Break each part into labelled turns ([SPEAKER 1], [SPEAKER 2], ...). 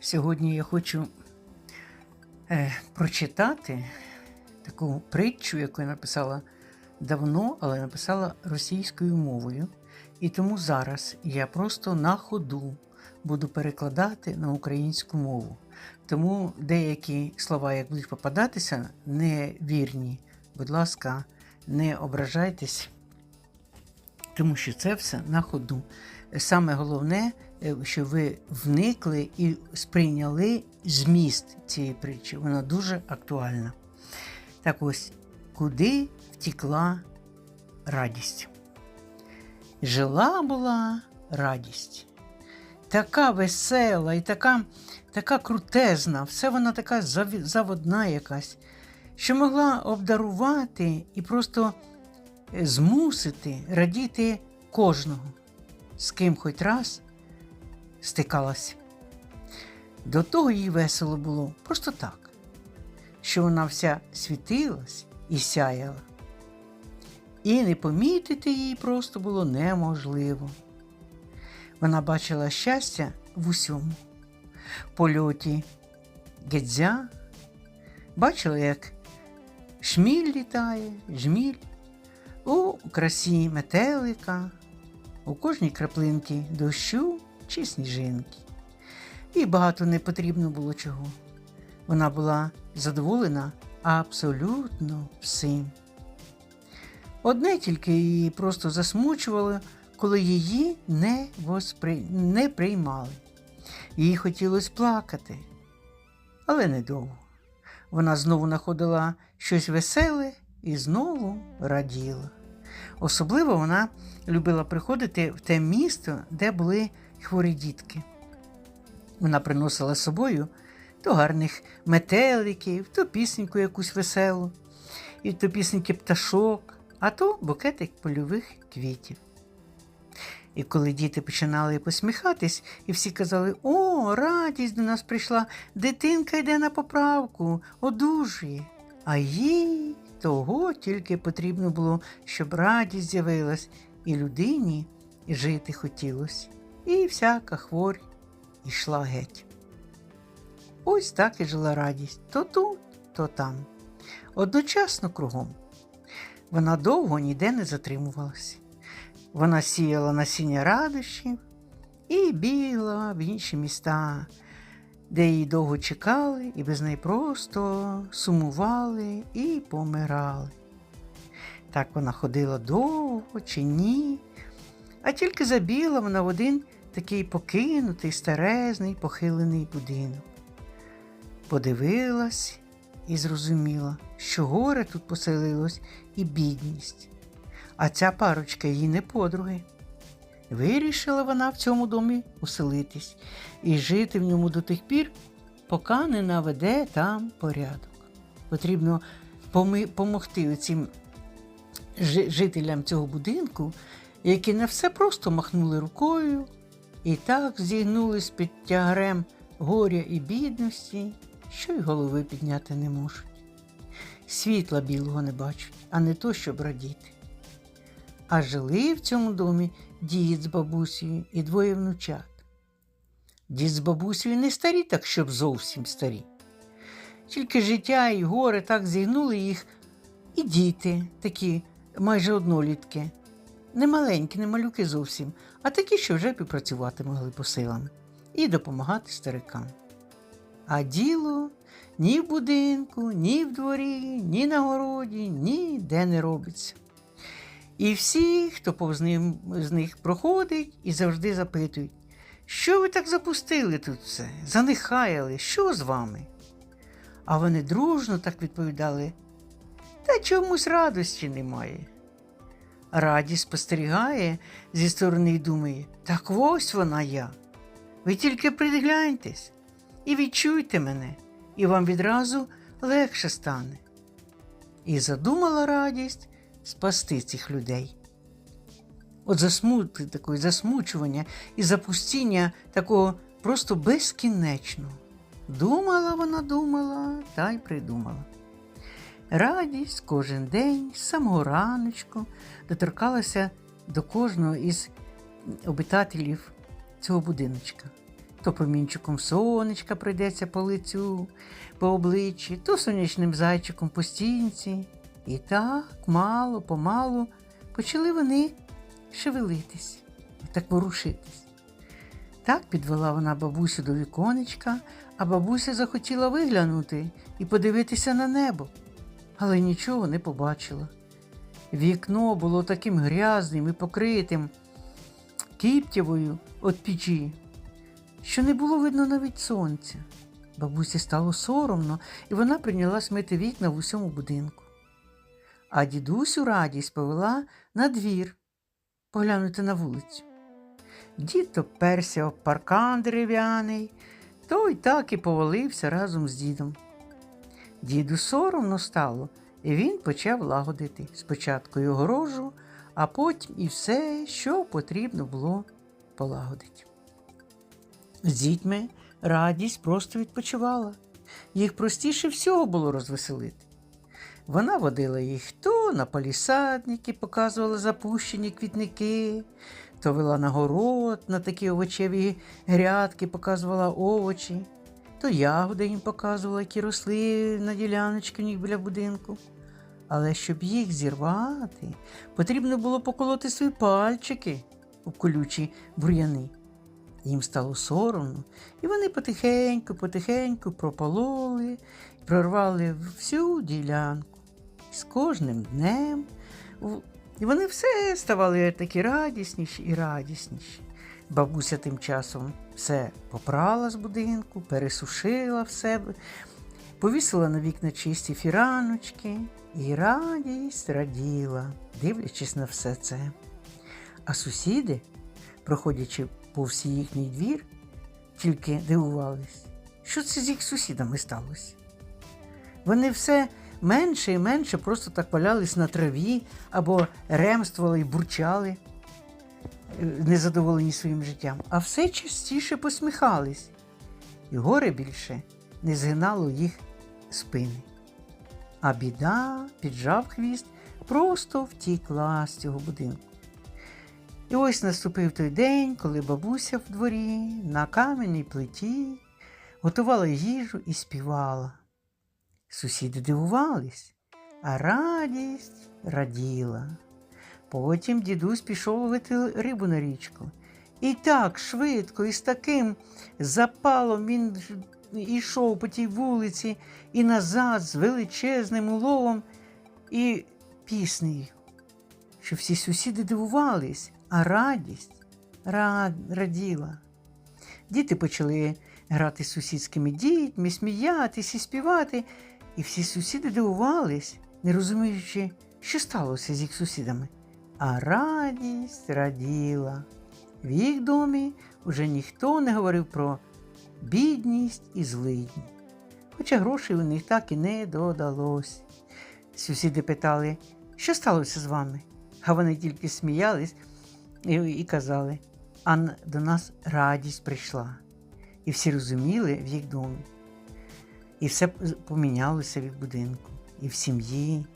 [SPEAKER 1] Сьогодні я хочу е, прочитати таку притчу, яку я написала давно, але написала російською мовою. І тому зараз я просто на ходу буду перекладати на українську мову. Тому деякі слова, як будуть попадатися, невірні. Будь ласка, не ображайтесь, тому що це все на ходу. Саме головне, що ви вникли і сприйняли зміст цієї притчі. Вона дуже актуальна. Так ось, куди втікла радість? Жила була радість. Така весела і така, така крутезна, все вона така заводна якась, що могла обдарувати і просто е, змусити радіти кожного, з ким хоч раз стикалась. До того їй весело було просто так, що вона вся світилась і сяяла. І не помітити її просто було неможливо. Вона бачила щастя в усьому. Польоті гедзя, бачила, як шміль літає, жміль, у красі метелика, у кожній краплинці дощу чи сніжинки. І багато не потрібно було чого. Вона була задоволена абсолютно всім. Одне тільки її просто засмучувало, коли її не, воспри... не приймали. Їй хотілося плакати, але недовго. Вона знову знаходила щось веселе і знову раділа. Особливо вона любила приходити в те місто, де були хворі дітки. Вона приносила з собою то гарних метеликів, то пісеньку якусь веселу, і то пісеньки пташок, а то букетик польових квітів. І коли діти починали посміхатись, і всі казали: О, радість до нас прийшла, дитинка йде на поправку, одужує. А їй того тільки потрібно було, щоб радість з'явилась, і людині жити хотілося, і всяка хворь йшла геть. Ось так і жила радість то тут, то там, одночасно кругом. Вона довго ніде не затримувалася. Вона сіяла насіння радощів і бігла в інші міста, де її довго чекали і без неї просто сумували і помирали. Так вона ходила довго чи ні, а тільки забігла вона в один такий покинутий, старезний, похилений будинок. Подивилась і зрозуміла, що горе тут поселилось і бідність. А ця парочка її не подруги. Вирішила вона в цьому домі уселитись і жити в ньому до тих пір, поки не наведе там порядок. Потрібно помогти цим жителям цього будинку, які на все просто махнули рукою і так зігнулись під тягарем горя і бідності, що й голови підняти не можуть. Світла білого не бачать, а не то, щоб радіти. А жили в цьому домі дід з бабусею і двоє внучат. Дід з бабусею не старі, так щоб зовсім старі. Тільки життя і горе так зігнули їх, і діти такі майже однолітки, не маленькі, не малюки зовсім, а такі, що вже півпрацювати могли по силам і допомагати старикам. А діло ні в будинку, ні в дворі, ні на городі, ніде не робиться. І всі, хто повз ним, з них проходить і завжди запитують, що ви так запустили тут все, занихаяли, що з вами? А вони дружно так відповідали, та чомусь радості немає. Радість спостерігає зі сторони і думає, так ось вона я. Ви тільки пригляньтесь і відчуйте мене, і вам відразу легше стане. І задумала радість спасти цих людей. От засмути такої засмучування і запустіння такого просто безкінечного. Думала вона, думала та й придумала. Радість кожен день, з самого раночку, доторкалася до кожного із обитателів цього будиночка. То промінчиком сонечка прийдеться по лицю, по обличчі, то сонячним зайчиком по стінці. І так, мало, помалу, почали вони шевелитись, так ворушитись. Так підвела вона бабусю до віконечка, а бабуся захотіла виглянути і подивитися на небо, але нічого не побачила. Вікно було таким грязним і покритим кіптявою від печі, що не було видно навіть сонця. Бабусі стало соромно, і вона прийнялась мити вікна в усьому будинку. А дідусю радість повела на двір поглянути на вулицю. Дід то перся паркан дерев'яний, той так і повалився разом з дідом. Діду соромно стало, і він почав лагодити спочатку й огорожу, а потім і все, що потрібно було полагодити. З дітьми радість просто відпочивала. Їх простіше всього було розвеселити. Вона водила їх то на палісадники, показувала запущені квітники, то вела на город на такі овочеві грядки, показувала овочі, то ягоди їм показувала, які росли на діляночці у них біля будинку. Але щоб їх зірвати, потрібно було поколоти свої пальчики у колючі бур'яни. Їм стало соромно, і вони потихеньку, потихеньку пропололи, прорвали всю ділянку. І з кожним днем і вони все ставали такі радісніші і радісніші. Бабуся тим часом все попрала з будинку, пересушила в себе, повісила на вікна чисті фіраночки, і радість раділа, дивлячись на все це. А сусіди, проходячи повз їхній двір, тільки дивувались, що це з їх сусідами сталося. Вони все менше і менше просто так валялись на траві або ремствували і бурчали, незадоволені своїм життям, а все частіше посміхались, і горе більше не згинало їх спини. А біда, піджав хвіст, просто втікла з цього будинку. І ось наступив той день, коли бабуся в дворі на кам'яній плиті готувала їжу і співала. Сусіди дивувались, а радість раділа. Потім дідусь пішов ловити рибу на річку. І так швидко, і з таким запалом він ж ішов по тій вулиці і назад з величезним уловом і піснею, що всі сусіди дивувались, а радість рад, раділа. Діти почали грати з сусідськими дітьми, сміятись і співати, і всі сусіди дивувались, не розуміючи, що сталося з їх сусідами. А радість раділа. В їх домі уже ніхто не говорив про бідність і злидні. Хоча грошей у них так і не додалось. Сусіди питали, що сталося з вами? А вони тільки сміялись і, і казали, а до нас радість прийшла. І всі розуміли в їх домі. І все помінялося в їх будинку, і в сім'ї.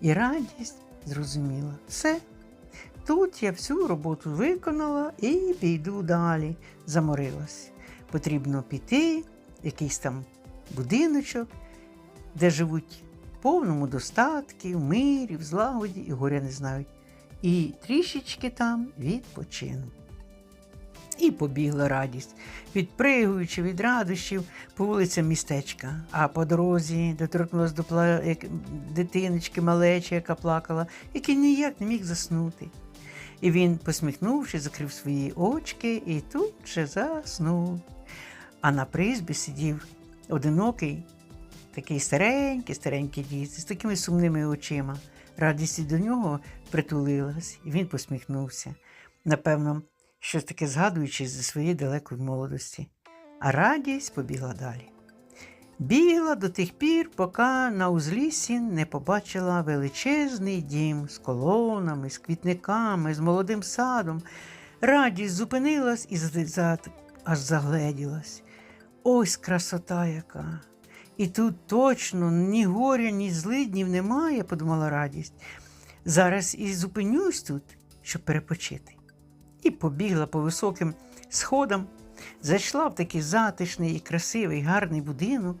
[SPEAKER 1] І радість зрозуміла. Все. Тут я всю роботу виконала і піду далі. Заморилась. Потрібно піти, в якийсь там будиночок, де живуть в повному достатку, в мирі, в злагоді і горя не знають. І трішечки там відпочину. І побігла радість, підпригуючи від радощів по вулицям містечка. А по дорозі доторкнулась до пла... дитиночки малечі, яка плакала, який ніяк не міг заснути. І він, посміхнувши, закрив свої очки і тут же заснув. А на призбі сидів одинокий, такий старенький, старенький дід з такими сумними очима. Радість до нього притулилась, і він посміхнувся. Напевно, щось таке згадуючи зі своєї далекої молодості. А радість побігла далі. Бігла до тих пір, поки на узліссі не побачила величезний дім з колонами, з квітниками, з молодим садом. Радість зупинилась і аж загледілась. Ось красота яка. І тут точно ні горя, ні злиднів немає, подумала радість. Зараз і зупинюсь тут, щоб перепочити. І побігла по високим сходам Зайшла в такий затишний і красивий, гарний будинок,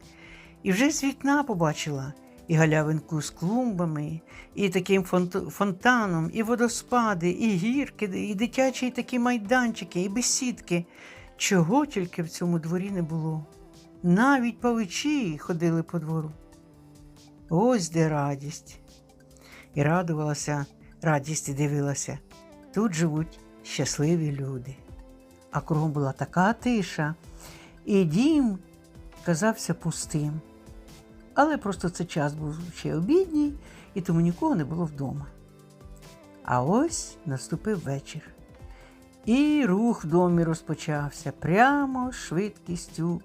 [SPEAKER 1] і вже з вікна побачила і галявинку з клумбами, і таким фонтаном, і водоспади, і гірки, і дитячі і такі майданчики, і бесідки. Чого тільки в цьому дворі не було. Навіть павичі ходили по двору. Ось де радість. І радувалася, радість і дивилася. Тут живуть щасливі люди. А кругом була така тиша, і дім казався пустим. Але просто це час був ще обідній, і тому нікого не було вдома. А ось наступив вечір. І рух в домі розпочався прямо швидкістю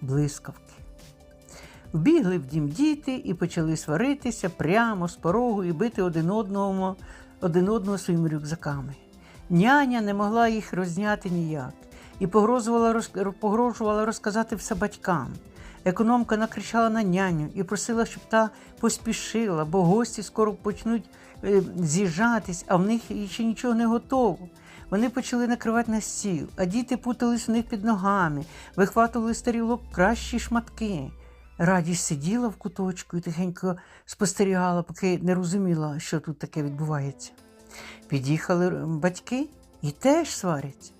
[SPEAKER 1] блискавки. Вбігли в дім діти і почали сваритися прямо з порогу і бити один одного, один одного своїми рюкзаками. Няня не могла їх розняти ніяк і погрожувала, погрожувала розказати все батькам. Економка накричала на няню і просила, щоб та поспішила, бо гості скоро почнуть е, з'їжджатись, а в них ще нічого не готово. Вони почали накривати на стіл, а діти путались у них під ногами, вихватували з тарілок кращі шматки. Радість сиділа в куточку і тихенько спостерігала, поки не розуміла, що тут таке відбувається. Під'їхали батьки і теж сваряться.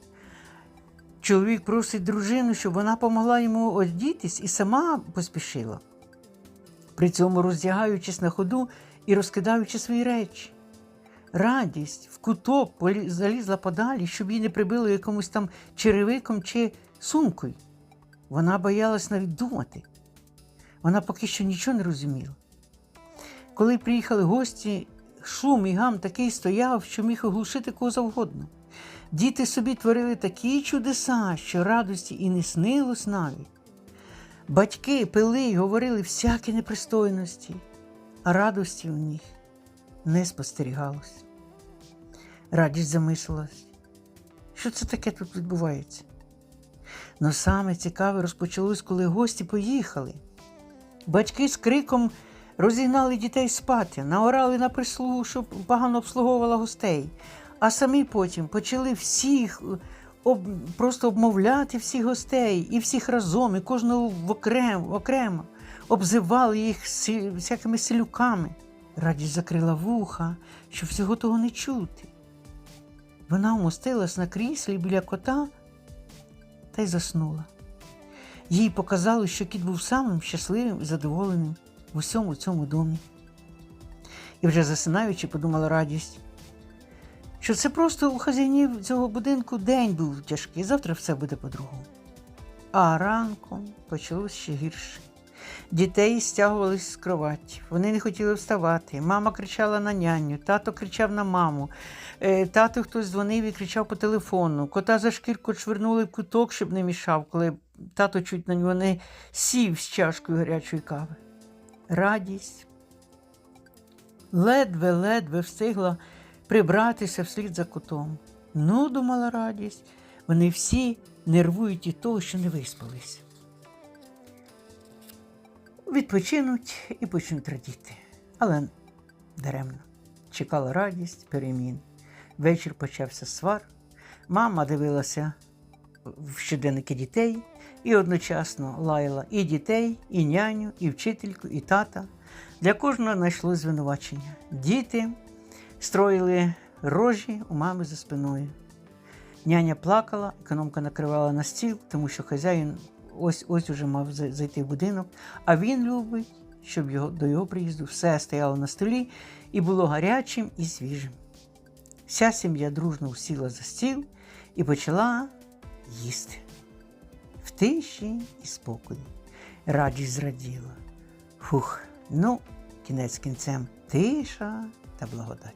[SPEAKER 1] Чоловік просить дружину, щоб вона помогла йому одітись і сама поспішила, при цьому роздягаючись на ходу і розкидаючи свої речі. Радість в куток залізла подалі, щоб її не прибило якомусь там черевиком чи сумкою. Вона боялась навіть думати. Вона поки що нічого не розуміла. Коли приїхали гості, шум і гам такий стояв, що міг оглушити кого завгодно. Діти собі творили такі чудеса, що радості і не снилось навіть. Батьки пили й говорили всякі непристойності, а радості у них не спостерігалось. Радість замислилась, що це таке тут відбувається. Но саме цікаве розпочалось, коли гості поїхали. Батьки з криком розігнали дітей спати, наорали на прислугу, щоб погано обслуговувала гостей, а самі потім почали всіх об, просто обмовляти всіх гостей і всіх разом, і кожного окрем, окремо, обзивали їх всякими селюками. Радість закрила вуха, щоб всього того не чути. Вона вмостилась на кріслі біля кота та й заснула. Їй показали, що кіт був самим щасливим і задоволеним в усьому цьому домі. І вже засинаючи, подумала радість, що це просто у хазяїнів цього будинку день був тяжкий, завтра все буде по-другому. А ранком почалось ще гірше. Дітей стягувались з кроваті, вони не хотіли вставати. Мама кричала на няню, тато кричав на маму. Е, Тато хтось дзвонив і кричав по телефону. Кота за шкірку швирнули в куток, щоб не мішав, коли тато чуть на нього не сів з чашкою гарячої кави. Радість ледве-ледве встигла прибратися вслід за котом. Ну, думала радість, вони всі нервують від того, що не виспались. Відпочинуть і почнуть радіти. Але даремно. Чекала радість, перемін. Вечір почався свар. Мама дивилася в щоденники дітей і одночасно лаяла і дітей, і няню, і вчительку, і тата. Для кожного знайшло звинувачення. Діти строїли рожі у мами за спиною. Няня плакала, економка накривала на стіл, тому що хазяїн ось ось уже мав зайти в будинок, а він любить, щоб його, до його приїзду все стояло на столі і було гарячим і свіжим. Вся сім'я дружно сіла за стіл і почала їсти. Тиші і спокої. Радість зраділа. Фух, ну, кінець кінцем тиша та благодать.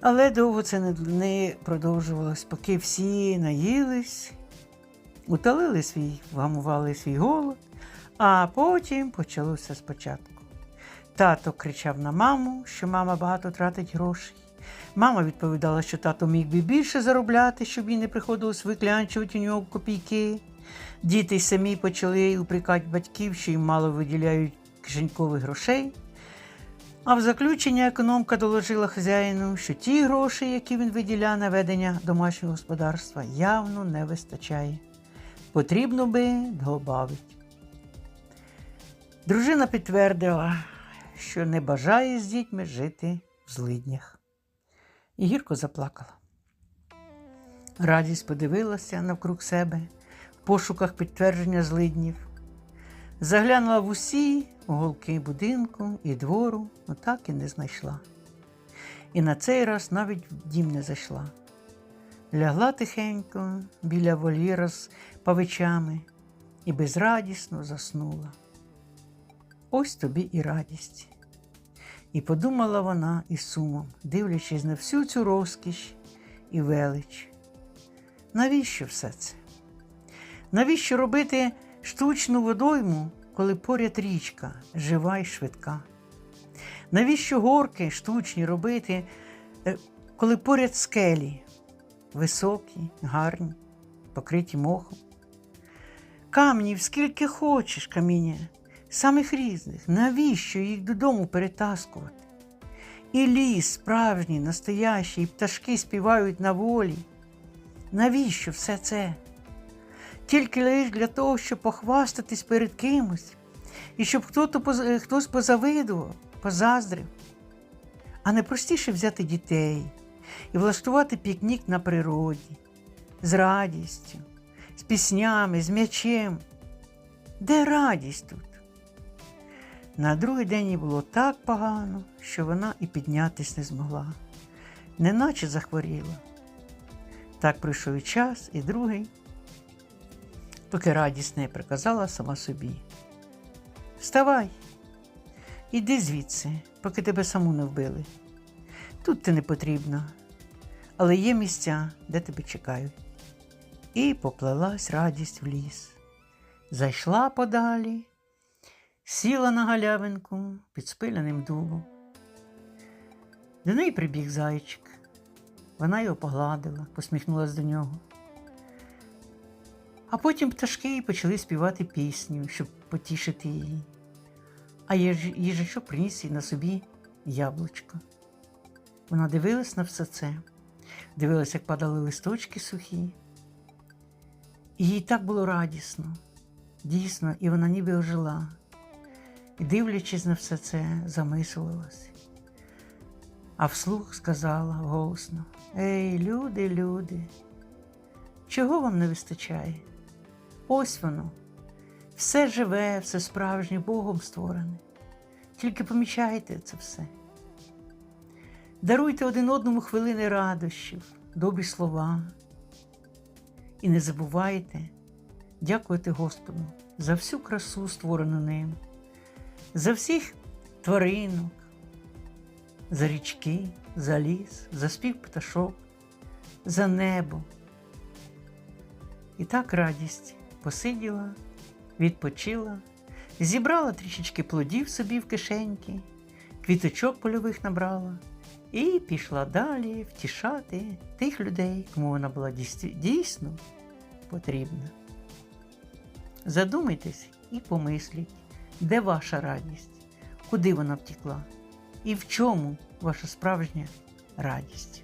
[SPEAKER 1] Але довго це не продовжувалось, поки всі наїлись, утолили свій, вгамували свій голод, а потім почалося спочатку. Тато кричав на маму, що мама багато тратить грошей. Мама відповідала, що тато міг би більше заробляти, щоб їй не приходилось виклянчувати у нього копійки. Діти самі почали упрекати батьків, що їм мало виділяють кишенькових грошей. А в заключення економка доложила хазяїну, що ті гроші, які він виділяє на ведення домашнього господарства, явно не вистачає. Потрібно би додати. Дружина підтвердила, що не бажає з дітьми жити в злиднях. І гірко заплакала. Радість подивилася навкруг себе в пошуках підтвердження злиднів. Заглянула в усі уголки будинку і двору, але так і не знайшла. І на цей раз навіть в дім не зайшла. Лягла тихенько біля вольєра з павичами і безрадісно заснула. Ось тобі і радість. І подумала вона із сумом, дивлячись на всю цю розкіш і велич. Навіщо все це? Навіщо робити штучну водойму, коли поряд річка жива й швидка? Навіщо горки штучні робити, е, коли поряд скелі високі, гарні, покриті мохом? Камнів скільки хочеш каміння, самих різних, навіщо їх додому перетаскувати? І ліс справжній, настоящий, і пташки співають на волі. Навіщо все це? Тільки лише для того, щоб похвастатись перед кимось, і щоб е, хтось позавидував, позаздрив. А не простіше взяти дітей і влаштувати пікнік на природі, з радістю, з піснями, з м'ячем. Де радість тут? На другий день їй було так погано, що вона і піднятись не змогла, неначе захворіла. Так пройшов і час, і другий, поки радість не приказала сама собі. Вставай, іди звідси, поки тебе саму не вбили. Тут ти не потрібна, але є місця, де тебе чекають. І поплелась радість в ліс. Зайшла подалі, сіла на галявинку під спиленим дубом. До неї прибіг зайчик. Вона його погладила, посміхнулася до нього. А потім пташки почали співати пісню, щоб потішити її. А їж- їжачок приніс їй на собі яблучко. Вона дивилась на все це, дивилась, як падали листочки сухі. І їй так було радісно, дійсно, і вона ніби ожила. І, дивлячись на все це, замислилась. А вслух сказала голосно: Ей, люди, люди, чого вам не вистачає? Ось воно, все живе, все справжнє Богом створене. Тільки помічайте це все. Даруйте один одному хвилини радощів, добрі слова. І не забувайте дякувати Господу за всю красу, створену ним, за всіх тваринок, за річки, за ліс, за спів пташок, за небо. І так радість посиділа, відпочила, зібрала трішечки плодів собі в кишеньки, квіточок польових набрала і пішла далі втішати тих людей, кому вона була дійсно потрібна. Задумайтесь і помисліть, де ваша радість, куди вона втекла, і в чому ваша справжня радість.